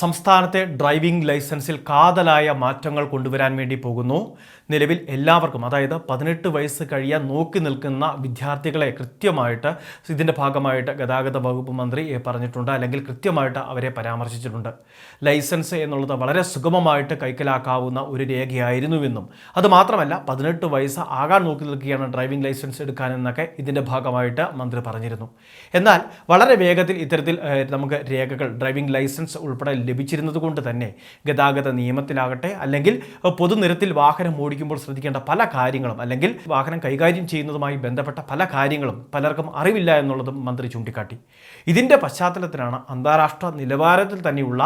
സംസ്ഥാനത്തെ ഡ്രൈവിംഗ് ലൈസൻസിൽ കാതലായ മാറ്റങ്ങൾ കൊണ്ടുവരാൻ വേണ്ടി പോകുന്നു. നിലവിൽ എല്ലാവർക്കും അതായത് പതിനെട്ട് വയസ്സ് കഴിയാൻ നോക്കി നിൽക്കുന്ന വിദ്യാർത്ഥികളെ കൃത്യമായിട്ട് ഇതിന്റെ ഭാഗമായിട്ട് ഗതാഗത വകുപ്പ് മന്ത്രി പറഞ്ഞിട്ടുണ്ട് അല്ലെങ്കിൽ കൃത്യമായിട്ട് അവരെ പരാമർശിച്ചിട്ടുണ്ട്. ലൈസൻസ് എന്നുള്ളത് വളരെ സുഗമമായിട്ട് കൈക്കലാക്കാവുന്ന ഒരു രേഖയായിരുന്നുവെന്നും. അതുമാത്രമല്ല പതിനെട്ട് വയസ്സ് ആകാൻ നോക്കി നിൽക്കുകയാണ് ഡ്രൈവിംഗ് ലൈസൻസ് എടുക്കാനെന്നൊക്കെ ഇതിന്റെ ഭാഗമായിട്ട് മന്ത്രി പറഞ്ഞിരുന്നു. എന്നാൽ വളരെ വേഗത്തിൽ ഇത്തരത്തിൽ നമുക്ക് രേഖകൾ ഡ്രൈവിംഗ് ലൈസൻസ് ഉൾപ്പെടെ ലഭിച്ചിരുന്നത് കൊണ്ട് തന്നെ ഗതാഗത നിയമത്തിലാകട്ടെ അല്ലെങ്കിൽ പൊതുനിരത്തിൽ വാഹനം ഓടിക്കുമ്പോൾ ശ്രദ്ധിക്കേണ്ട പല കാര്യങ്ങളും അല്ലെങ്കിൽ വാഹനം കൈകാര്യം ചെയ്യുന്നതുമായി ബന്ധപ്പെട്ട പല കാര്യങ്ങളും പലർക്കും അറിവില്ല എന്നുള്ളതും മന്ത്രി ചൂണ്ടിക്കാട്ടി. ഇതിന്റെ പശ്ചാത്തലത്തിലാണ് അന്താരാഷ്ട്ര നിലവാരത്തിൽ തന്നെയുള്ള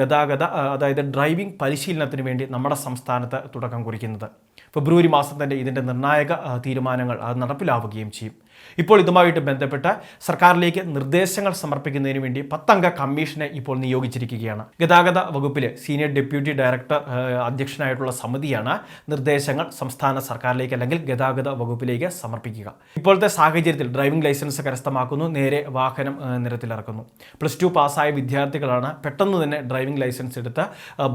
ഗതാഗത അതായത് ഡ്രൈവിംഗ് പരിശീലനത്തിന് വേണ്ടി നമ്മുടെ സംസ്ഥാനത്ത് തുടക്കം കുറിക്കുന്നത്. ഫെബ്രുവരി മാസം തന്നെ ഇതിന്റെ നിർണായക തീരുമാനങ്ങൾ നടപ്പിലാവുകയും ചെയ്യും. ഇപ്പോൾ ഇതുമായിട്ട് ബന്ധപ്പെട്ട് സർക്കാരിലേക്ക് നിർദ്ദേശങ്ങൾ സമർപ്പിക്കുന്നതിന് വേണ്ടി പത്തംഗ കമ്മീഷനെ ഇപ്പോൾ നിയോഗിച്ചിരിക്കുകയാണ്. ഗതാഗത വകുപ്പിലെ സീനിയർ ഡെപ്യൂട്ടി ഡയറക്ടർ അധ്യക്ഷനായിട്ടുള്ള സമിതിയാണ് നിർദ്ദേശങ്ങൾ സംസ്ഥാന സർക്കാരിലേക്ക് അല്ലെങ്കിൽ ഗതാഗത വകുപ്പിലേക്ക് സമർപ്പിക്കുക. ഇപ്പോഴത്തെ സാഹചര്യത്തിൽ ഡ്രൈവിംഗ് ലൈസൻസ് കരസ്ഥമാക്കുന്നു നേരെ വാഹനം നിരത്തിലിറക്കുന്നു. പ്ലസ് ടു പാസ്സായ വിദ്യാർത്ഥികളാണ് പെട്ടെന്ന് തന്നെ ഡ്രൈവിംഗ് ലൈസൻസ് എടുത്ത്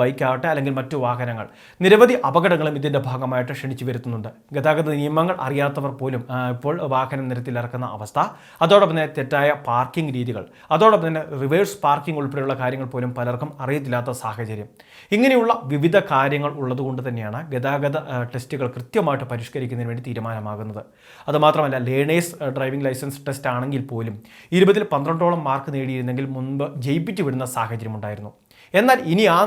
ബൈക്കാവട്ടെ അല്ലെങ്കിൽ മറ്റു വാഹനങ്ങൾ. നിരവധി അപകടങ്ങളും ഇതിന്റെ ഭാഗമായിട്ട് ക്ഷണിച്ചു വരുത്തുന്നുണ്ട്. ഗതാഗത നിയമങ്ങൾ അറിയാത്തവർ പോലും ഇപ്പോൾ വാഹനം നിരത്തിലിറക്കുന്ന അവസ്ഥ. അതോടൊപ്പം തന്നെ തെറ്റായ പാർക്കിംഗ് രീതികൾ. അതോടൊപ്പം തന്നെ റിവേഴ്സ് പാർക്കിംഗ് ഉൾപ്പെടെയുള്ള കാര്യങ്ങൾ പോലും പലർക്കും അറിയത്തില്ലാത്ത സാഹചര്യം. ഇങ്ങനെയുള്ള വിവിധ കാര്യങ്ങൾ ഉള്ളതുകൊണ്ട് തന്നെയാണ് ഗതാഗത ടെസ്റ്റുകൾ കൃത്യമായിട്ട് പരിഷ്കരിക്കുന്നതിന് വേണ്ടി തീരുമാനമാകുന്നത്. അതുമാത്രമല്ല ലേണേഴ്സ് ഡ്രൈവിംഗ് ലൈസൻസ് ടെസ്റ്റ് ആണെങ്കിൽ പോലും ഇരുപതിൽ പന്ത്രണ്ടോളം മാർക്ക് നേടിയിരുന്നെങ്കിൽ മുൻപ് ജയിപ്പിച്ചു വിടുന്ന സാഹചര്യമുണ്ടായിരുന്നു. എന്നാൽ ഇനി ആ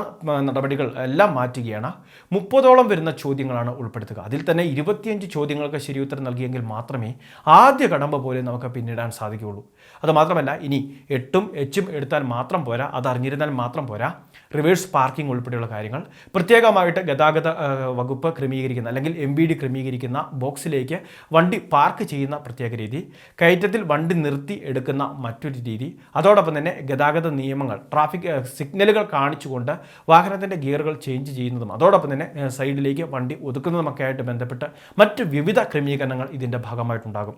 നടപടികൾ എല്ലാം മാറ്റുകയാണ്. മുപ്പതോളം വരുന്ന ചോദ്യങ്ങളാണ് ഉൾപ്പെടുത്തുക. അതിൽ തന്നെ ഇരുപത്തിയഞ്ച് ചോദ്യങ്ങൾക്ക് ശരിയുത്തരം നൽകിയെങ്കിൽ മാത്രമേ ആദ്യ കടമ്പ പോലെ നമുക്ക് പിന്നിടാൻ സാധിക്കുകയുള്ളൂ. അത് മാത്രമല്ല ഇനി എട്ടും എച്ചും എടുത്താൽ മാത്രം പോരാ അത് അറിഞ്ഞിരുന്നാൽ മാത്രം പോരാ റിവേഴ്സ് പാർക്കിംഗ് ഉൾപ്പെടെയുള്ള കാര്യങ്ങൾ പ്രത്യേകമായിട്ട് ഗതാഗത വകുപ്പ് ക്രമീകരിക്കുന്ന അല്ലെങ്കിൽ എം ബി ഡി ക്രമീകരിക്കുന്ന ബോക്സിലേക്ക് വണ്ടി പാർക്ക് ചെയ്യുന്ന പ്രത്യേക രീതി കയറ്റത്തിൽ വണ്ടി നിർത്തി എടുക്കുന്ന മറ്റൊരു രീതി അതോടൊപ്പം തന്നെ ഗതാഗത നിയമങ്ങൾ ട്രാഫിക് ആ, സിഗ്നലുകൾ കാണിച്ചുകൊണ്ട് വാഹനത്തിന്റെ ഗിയറുകൾ ചേഞ്ച് ചെയ്യുന്നതും അതോടൊപ്പം തന്നെ സൈഡിലേക്ക് വണ്ടി ഒതുക്കുന്നതുമൊക്കെ ആയിട്ട് ബന്ധപ്പെട്ട് മറ്റ് വിവിധ ക്രമീകരണങ്ങൾ ഇതിന്റെ ഭാഗമായിട്ടുണ്ടാകും.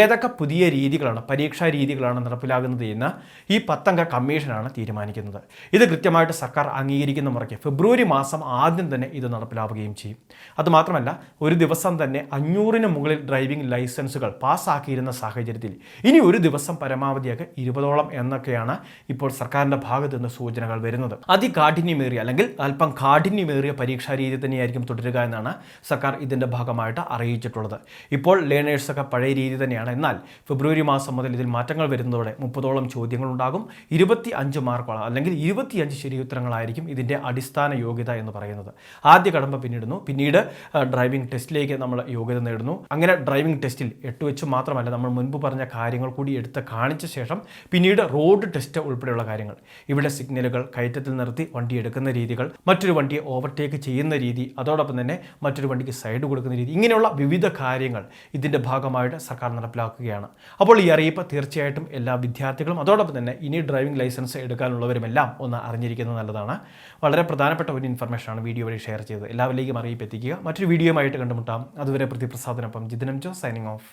ഏതൊക്കെ പുതിയ രീതികളാണ് പരീക്ഷാ രീതികളാണ് നടപ്പിലാകുന്നത് എന്ന് ഈ പത്തംഗ കമ്മീഷനാണ് തീരുമാനിക്കുന്നത്. ഇത് കൃത്യമായിട്ട് സർക്കാർ അംഗീകരിക്കുന്ന മുറയ്ക്ക് ഫെബ്രുവരി മാസം ആദ്യം തന്നെ ഇത് നടപ്പിലാവുകയും ചെയ്യും. അതുമാത്രമല്ല ഒരു ദിവസം തന്നെ അഞ്ഞൂറിന് മുകളിൽ ഡ്രൈവിംഗ് ലൈസൻസുകൾ പാസ്സാക്കിയിരുന്ന സാഹചര്യത്തിൽ ഇനി ഒരു ദിവസം പരമാവധിയൊക്കെ ഇരുപതോളം എന്നൊക്കെയാണ് ഇപ്പോൾ സർക്കാരിന്റെ ഭാഗത്തുനിന്ന് സൂചനകൾ വരുന്നത്. അതികാഠിന്യമേറിയ അല്ലെങ്കിൽ അല്പം കാഠിന്യമേറിയ പരീക്ഷാ രീതി തന്നെയായിരിക്കും തുടരുക എന്നാണ് സർക്കാർ ഇതിന്റെ ഭാഗമായിട്ട് അറിയിച്ചിട്ടുള്ളത്. ഇപ്പോൾ ലേണേഴ്സൊക്കെ പഴയ രീതി തന്നെയാണ്. എന്നാൽ ഫെബ്രുവരി മാസം മുതൽ ഇതിൽ മാറ്റങ്ങൾ വരുന്നതോടെ മുപ്പതോളം ചോദ്യങ്ങളുണ്ടാകും ഇരുപത്തി അഞ്ച് മാർക്കോളം അല്ലെങ്കിൽ ഇരുപത്തിയഞ്ച് ശരിയുത്തരങ്ങളായിരിക്കും ഇതിന്റെ അടിസ്ഥാന യോഗ്യത എന്ന് പറയുന്നത്. ആദ്യ കടമ്പ പിന്നിടുന്നു. പിന്നീട് ഡ്രൈവിംഗ് ടെസ്റ്റിലേക്ക് നമ്മൾ യോഗ്യത നേടുന്നു. അങ്ങനെ ഡ്രൈവിംഗ് ടെസ്റ്റിൽ എട്ട് വെച്ച് മാത്രമല്ല നമ്മൾ മുൻപ് പറഞ്ഞ കാര്യങ്ങൾ കൂടി എടുത്ത് കാണിച്ച ശേഷം പിന്നീട് റോഡ് ടെസ്റ്റ് ഉൾപ്പെടെയുള്ള കാര്യങ്ങൾ. ഇവിടെ സിഗ്നലുകൾ കയറ്റത്തിൽ നിർത്തി വണ്ടി എടുക്കുന്ന രീതികൾ മറ്റൊരു വണ്ടിയെ ഓവർടേക്ക് ചെയ്യുന്ന രീതി അതോടൊപ്പം തന്നെ മറ്റൊരു വണ്ടിക്ക് സൈഡ് കൊടുക്കുന്ന രീതി ഇങ്ങനെയുള്ള വിവിധ കാര്യങ്ങൾ ഇതിന്റെ ഭാഗമായിട്ട് സർക്കാർ നടപ്പിലാക്കുകയാണ്. അപ്പോൾ ഈ അറിയിപ്പ് തീർച്ചയായിട്ടും എല്ലാ വിദ്യാർത്ഥികളും അതോടൊപ്പം തന്നെ ഇനി ഡ്രൈവിംഗ് ലൈസൻസ് എടുക്കാനുള്ളവരുമെല്ലാം ഒന്ന് അറിഞ്ഞിരിക്കുന്നത് നല്ലതാണ്. വളരെ പ്രധാനപ്പെട്ട ഒരു ഇൻഫർമേഷനാണ് വീഡിയോ വഴി ഷെയർ ചെയ്തത്. എല്ലാവരിലേക്കും അറിയിപ്പ് എത്തിക്കുക. മറ്റൊരു വീഡിയോയുമായിട്ട് കണ്ടുമുട്ടാം. അതുവരെ പ്രതിപ്രസാദനൊപ്പം ജിതിനം ജോ സൈനിങ് ഓഫ്